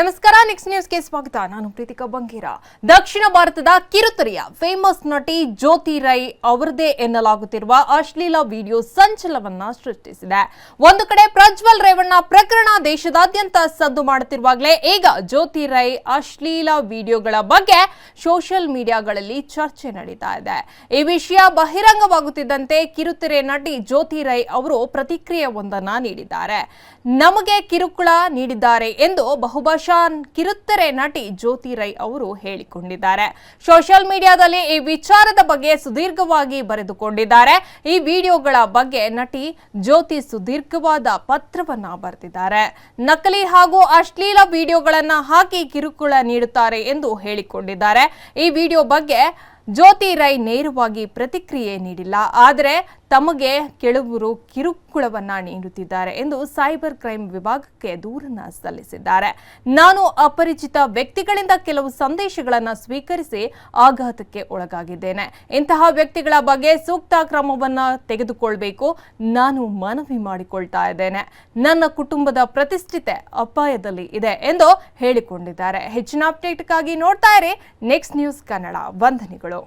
ನಮಸ್ಕಾರ ನೆಕ್ಸ್ಟ್ ನ್ಯೂಸ್ಗೆ ಸ್ವಾಗತ. ನಾನು ಪ್ರೀತಿಕಾ ಬಂಗೀರ. ದಕ್ಷಿಣ ಭಾರತದ ಕಿರುತೆರೆಯ ಫೇಮಸ್ ನಟಿ ಜ್ಯೋತಿ ರೈ ಅವರದೇ ಎನ್ನಲಾಗುತ್ತಿರುವ ಅಶ್ಲೀಲ ವಿಡಿಯೋ ಸಂಚಲವನ್ನ ಸೃಷ್ಟಿಸಿದೆ. ಒಂದು ಕಡೆ ಪ್ರಜ್ವಲ್ ರೇವಣ್ಣ ಪ್ರಕರಣ ದೇಶದಾದ್ಯಂತ ಸದ್ದು ಮಾಡುತ್ತಿರುವಾಗಲೇ ಈಗ ಜ್ಯೋತಿ ರೈ ಅಶ್ಲೀಲ ವಿಡಿಯೋಗಳ ಬಗ್ಗೆ ಸೋಷಿಯಲ್ ಮೀಡಿಯಾಗಳಲ್ಲಿ ಚರ್ಚೆ ನಡೀತಾ ಇದೆ. ಈ ವಿಷಯ ಬಹಿರಂಗವಾಗುತ್ತಿದ್ದಂತೆ ಕಿರುತೆರೆ ನಟಿ ಜ್ಯೋತಿ ರೈ ಅವರು ಪ್ರತಿಕ್ರಿಯೆ ಒಂದನ್ನ ನೀಡಿದ್ದಾರೆ. ನಮಗೆ ಕಿರುಕುಳ ನೀಡಿದ್ದಾರೆ ಎಂದು ಬಹುಭಾಷಾ ಕಿರುತೆರೆ ನಟಿ ಜ್ಯೋತಿ ರೈ ಅವರು ಹೇಳಿಕೊಂಡಿದ್ದಾರೆ. ಸೋಷಿಯಲ್ ಮೀಡಿಯಾದಲ್ಲಿ ಈ ವಿಚಾರದ ಬಗ್ಗೆ ಸುದೀರ್ಘವಾಗಿ ಬರೆದುಕೊಂಡಿದ್ದಾರೆ. ಈ ವಿಡಿಯೋಗಳ ಬಗ್ಗೆ ನಟಿ ಜ್ಯೋತಿ ಸುದೀರ್ಘವಾದ ಪತ್ರವನ್ನ ಬರೆದಿದ್ದಾರೆ. ನಕಲಿ ಹಾಗೂ ಅಶ್ಲೀಲ ವಿಡಿಯೋಗಳನ್ನ ಹಾಕಿ ಕಿರುಕುಳ ನೀಡುತ್ತಾರೆ ಎಂದು ಹೇಳಿಕೊಂಡಿದ್ದಾರೆ. ಈ ವಿಡಿಯೋ ಬಗ್ಗೆ ಜ್ಯೋತಿ ರೈ ನೇರವಾಗಿ ಪ್ರತಿಕ್ರಿಯೆ ನೀಡಿಲ್ಲ. ಆದರೆ ತಮಗೆ ಕೆಲವರು ಕಿರುಕುಳವನ್ನ ನೀಡುತ್ತಿದ್ದಾರೆ ಎಂದು ಸೈಬರ್ ಕ್ರೈಮ್ ವಿಭಾಗಕ್ಕೆ ದೂರನ್ನ ಸಲ್ಲಿಸಿದ್ದಾರೆ. ನಾನು ಅಪರಿಚಿತ ವ್ಯಕ್ತಿಗಳಿಂದ ಕೆಲವು ಸಂದೇಶಗಳನ್ನು ಸ್ವೀಕರಿಸಿ ಆಘಾತಕ್ಕೆ ಒಳಗಾಗಿದ್ದೇನೆ. ಇಂತಹ ವ್ಯಕ್ತಿಗಳ ಬಗ್ಗೆ ಸೂಕ್ತ ಕ್ರಮವನ್ನ ತೆಗೆದುಕೊಳ್ಬೇಕು. ನಾನು ಮನವಿ ಮಾಡಿಕೊಳ್ತಾ ಇದ್ದೇನೆ. ನನ್ನ ಕುಟುಂಬದ ಪ್ರತಿಷ್ಠಿತೆ ಅಪಾಯದಲ್ಲಿ ಇದೆ ಎಂದು ಹೇಳಿಕೊಂಡಿದ್ದಾರೆ. ಹೆಚ್ಚಿನ ಅಪ್ಡೇಟ್ಗಾಗಿ ನೋಡ್ತಾ ಇರಿ. Next news Kannada. ವಂದನೆಗಳು.